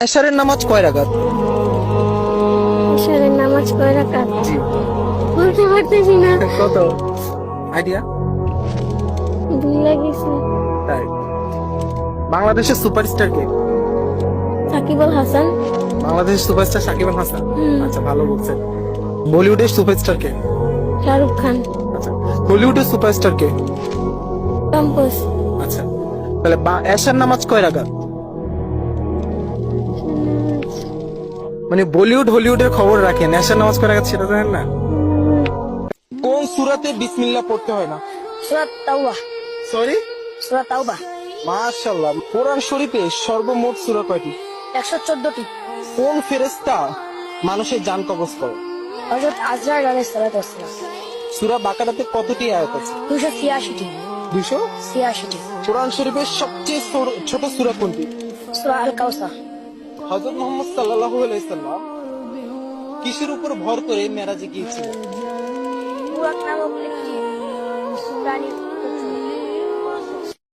এশারের নামাজ কয় রাকাত? ঈশ্বরের নামাজ কয় রাকাত? বলতে পারতেছি না। কত? আইডিয়া? ভুলে গেছি তাই। বাংলাদেশের সুপারস্টার কে? সাকিব আল হাসান। বাংলাদেশের সুপারস্টার সাকিব আল হাসান। আচ্ছা ভালো বলছেন। বলিউডের সুপারস্টার কে? শাহরুখ খান। আচ্ছা হলিউডের সুপারস্টার কে? টম্পস আচ্ছা তাহলে এশার নামাজ কয় রাকাত? মানে বলিউড হলিউডের খবর রাখেন এশার নামাজ কয় রাকাত সেটা জানেন না। কোন সুরাতে বিসমিল্লাহ পড়তে হয় না? সুরাত তাওবা। সরি সুরাত তাওবা। মাশাআল্লাহ। কোরআন শরীফে সর্বমোট সূরা কয়টি? একশো চোদ্দটি। কোন ফেরেশতা মানুষের জান কবজ করে? হজরত আজরাইল আলাইহিস সালাতু ওয়াসসালাম সূরা বাকারাতে কতটি আয়াত আছে? দুশো ছিয়াশিটি। দুশো ছিয়াশিটি। কোরআন শরীফের সবচেয়ে ছোট- ছোট সূরা কোনটি? সুরা আল কাউসার হযরত মোহাম্মদ সাল্লাহ কিসের উপর ভর করে মেরাজে গিয়েছিলেন?